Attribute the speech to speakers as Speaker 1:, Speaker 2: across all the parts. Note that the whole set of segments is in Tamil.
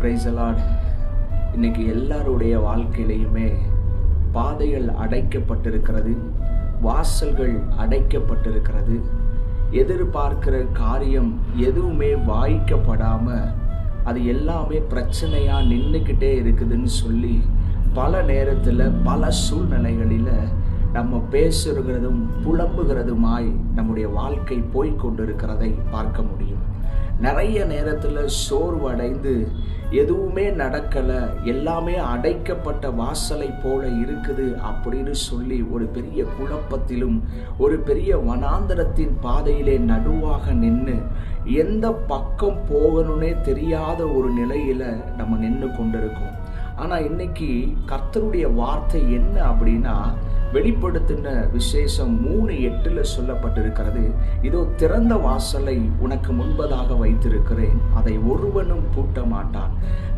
Speaker 1: பிரைசலாட் இன்னைக்கு எல்லாருடைய வாழ்க்கையிலையுமே பாதைகள் அடைக்கப்பட்டிருக்கிறது வாசல்கள் அடைக்கப்பட்டிருக்கிறது. எதிர்பார்க்கிற காரியம் எதுவுமே வாய்க்கப்படாமல் அது எல்லாமே பிரச்சனையாக நின்றுக்கிட்டே இருக்குதுன்னு சொல்லி பல நேரத்தில் பல சூழ்நிலைகளில் நம்ம பேசுகிறதும் புலம்புகிறதுமாய் நம்முடைய வாழ்க்கை போய்கொண்டிருக்கிறதை பார்க்க முடியும். நிறைய நேரத்தில் சோர்வடைந்து எதுவுமே நடக்கலை எல்லாமே அடைக்கப்பட்ட வாசலை போல இருக்குது அப்படின்னு சொல்லி ஒரு பெரிய குழப்பத்திலும் ஒரு பெரிய வனாந்தரத்தின் பாதையிலே நடுவாக நின்று எந்த பக்கம் போகணும்னே தெரியாத ஒரு நிலையில் நம்ம நின்று கொண்டிருக்கோம். ஆனால் இன்னைக்கு கர்த்தருடைய வார்த்தை என்ன அப்படின்னா வெளிப்படுத்தின விசேஷம் மூணு எட்டுல சொல்லப்பட்டிருக்கிறது. இதோ திறந்த வாசலை உனக்கு முன்பதாக வைத்திருக்கிறேன். அதை ஒருவனும் பூட்ட மாட்டான்.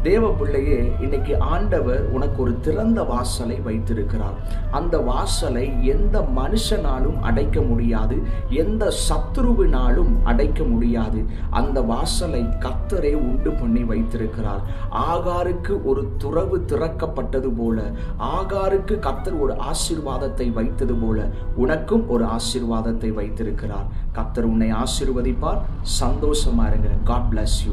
Speaker 1: தேவ பிள்ளையே இன்னைக்கு ஆண்டவர் உனக்கு ஒரு திறந்த வாசலை வைத்திருக்கிறார். அந்த வாசலை எந்த மனுஷனாலும் அடைக்க முடியாது எந்த சத்ருவினாலும் அடைக்க முடியாது. அந்த வாசலை கத்தரே உண்டு பண்ணி வைத்திருக்கிறார். ஆகாருக்கு ஒரு துறவு திறக்கப்பட்டது போல ஆகாருக்கு கத்தர் ஒரு ஆசீர்வாதம் ஆசீர்வாதத்தை வைத்தது போல உனக்கும் ஒரு ஆசீர்வாதத்தை வைத்திருக்கிறார். கத்தர் உன்னை ஆசீர்வதிப்பார். சந்தோஷமா இருங்க காட் பிளஸ் யூ